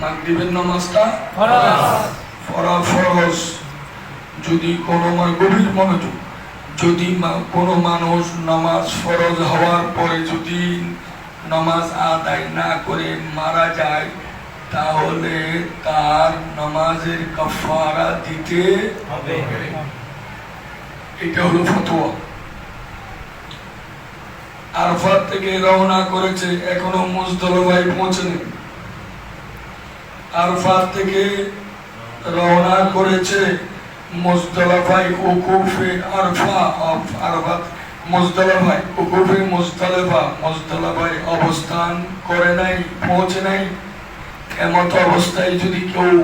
মাগরিবের নামাজটা? ফরজ। ফরজ। যদি কোনো গভীর মনোযোগ যদি কোনো মানুষ নামাজ ফরজ হওয়ার পরে যদি নামাজ আদায় না করে মারা যায় তাহলে তার নামাজের কাফারা দিতে হবে। এটা হলো ফতোয়া। আরফাত থেকে রওনা করেছে এখনও মুজদলবাই পৌঁছেনি। আরফাত থেকে রওনা করেছে মুজদলাভাই উকুফে আরফা অফ আরফাত। মুজদলাভাই উকুফে মুজদলাভা মুজদলাভাই অবস্থান করে নাই, পৌঁছে নাই। এমত অবস্থায় যদি কেউ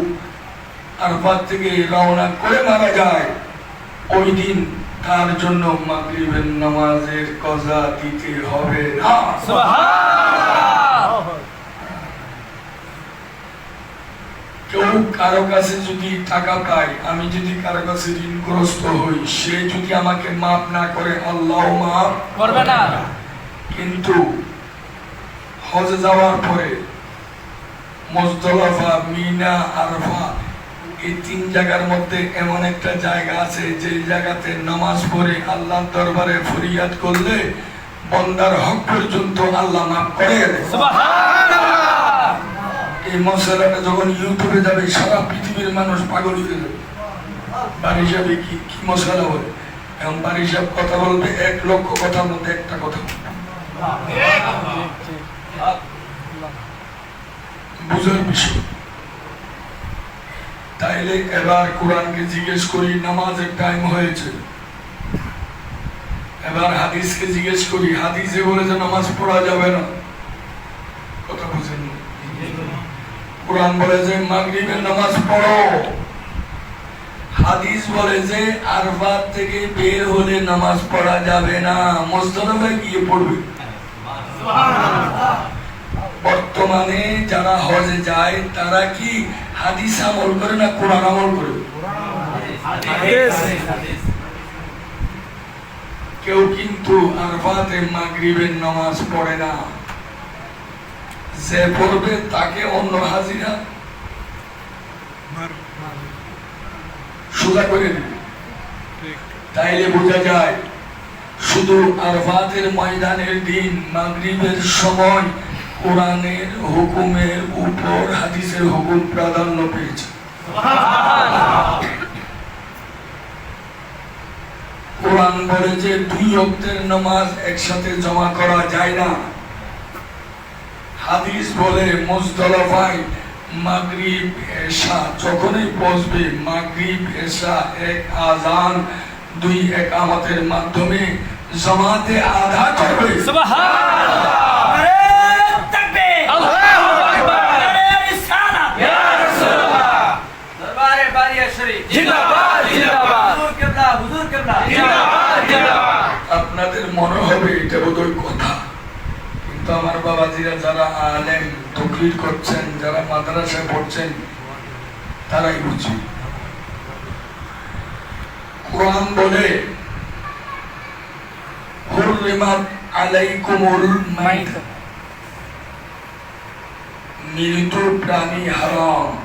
আরফাত থেকে রওনা করে মারা যায়, ওই দিন তার জন্য মাগরিবের নামাজের কজা দিতে হবে না। কেউ কারও কাছে যদি টাকা পায় আমি যদি কারও কাছে ঋণগ্রস্ত হই সে যদি আমাকে মাফ না করে আল্লাহ মাফ করবে না। কিন্তু হজে যাওয়ার পরে মজদলাফা মিনা আরফা এই তিন জায়গার মধ্যে এমন একটা জায়গা আছে যে জায়গাতে নামাজ পড়ে আল্লাহর দরবারে ফরিয়াদ করলে বন্দার হক পর্যন্ত আল্লাহ মাফ করে সুবহানাল্লাহ! এই মশলাটা যখন ইউটিউবে যাবে, সারা পৃথিবীর মানুষ পাগল হয়ে যাবে। বাড়ি যাবে কি কি মশলা বলে এবং বাড়ি সাহেব কথা বলবে, এক লক্ষ কথার মধ্যে একটা কথা বুঝার বিষয়। তাইলে এবার কোরআনকে জিজ্ঞেস করি, নামাজের টাইম হয়েছে। এবার হাদিসকে জিজ্ঞেস করি, হাদিসে বলে যে নামাজ পড়া যাবে না। কথা বুঝেন। কোরআন বলে যে মাগরিবের নামাজ পড়ো। হাদিস বলে যে আরফাত থেকে বের হলে নামাজ পড়া যাবে না। মোস্তফা গিয়ে পড়বে? বর্তমানে যারা হজে যায় তারা কি হাদিস আমল করে না কোরআন আমল করে? কেউ কিন্তু আরফাতে মাগরিবের নামাজ পড়ে না। যে পড়বে তাকে অন্য হাজিরা সোজা করে দিবে। তাইলে বোঝা যায়, শুধু আরফাতের ময়দানের দিন, মাগরিবের সময় কোরআনের হুকুমের উপর হাদিসের হুকুম প্রাধান্য পেয়েছে। কোরআন বলে যে, দুই অক্তের নামাজ একসাথে জমা করা যায় না। হাদিস বলে মুজদলাফাই মাগরিব এশা যখনই বসবে মাগরিব এশা এক আজান দুই একামতের মাধ্যমে জামাতে আধা করবে ইয়া আপনাদের মনে হবে এটা বোধহয় কথা। কিন্তু আমার বাবাজিরা যারা আলেম তকরির করছেন, যারা মাদ্রাসায় পড়ছেন, তারাই বুঝি। কোরআন বলে মাইত। মৃত প্রাণী হারাম।